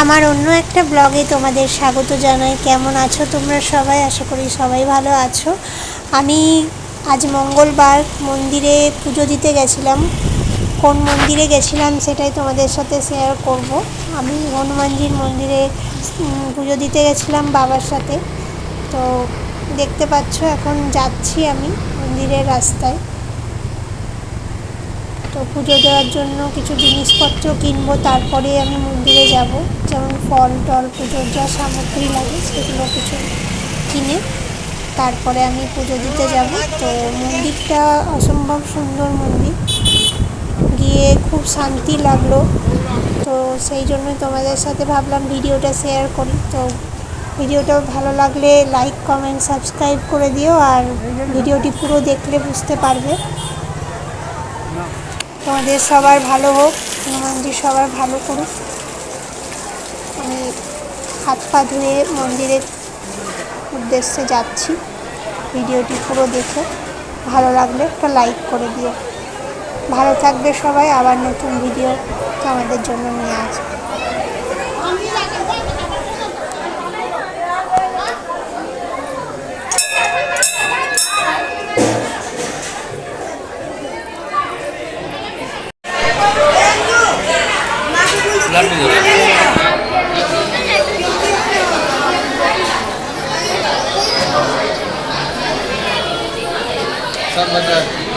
আমার অন্য একটা ব্লগে তোমাদের স্বাগত জানাই। কেমন আছো তোমরা সবাই? আশা করি সবাই ভালো আছো। আমি আজ মঙ্গলবার মন্দিরে পুজো দিতে গেছিলাম। কোন মন্দিরে গেছিলাম সেটাই তোমাদের সাথে শেয়ার করব। আমি হনুমানজির মন্দিরে পুজো দিতে গেছিলাম বাবার সাথে। তো দেখতে পাচ্ছ, এখন যাচ্ছি আমি মন্দিরের রাস্তায়। তো পুজো দেওয়ার জন্য কিছু জিনিসপত্র কিনবো, তারপরে আমি মন্দিরে যাব। যেমন ফল টল, পুজোর যা সামগ্রী লাগে সেগুলো কিছু কিনে তারপরে আমি পুজো দিতে যাব। তো মন্দিরটা অসম্ভব সুন্দর মন্দির। গিয়ে খুব শান্তি লাগল। তো সেই জন্য তোমাদের সাথে ভাবলাম ভিডিওটা শেয়ার করি। তো ভিডিওটা ভালো লাগলে লাইক কমেন্ট সাবস্ক্রাইব করে দিও। আর ভিডিওটি পুরো দেখলে বুঝতে পারবে। তোমাদের সবার ভালো হোক মন্দির সবার ভালো করুক। আমি হাত পা ধুয়ে মন্দিরের উদ্দেশ্যে যাচ্ছি। ভিডিওটি পুরো দেখে ভালো লাগলে একটা লাইক করে দিও। ভালো থাকবে সবাই, আবার নতুন ভিডিও আমাদের জন্য নিয়ে আসবে। Thank you.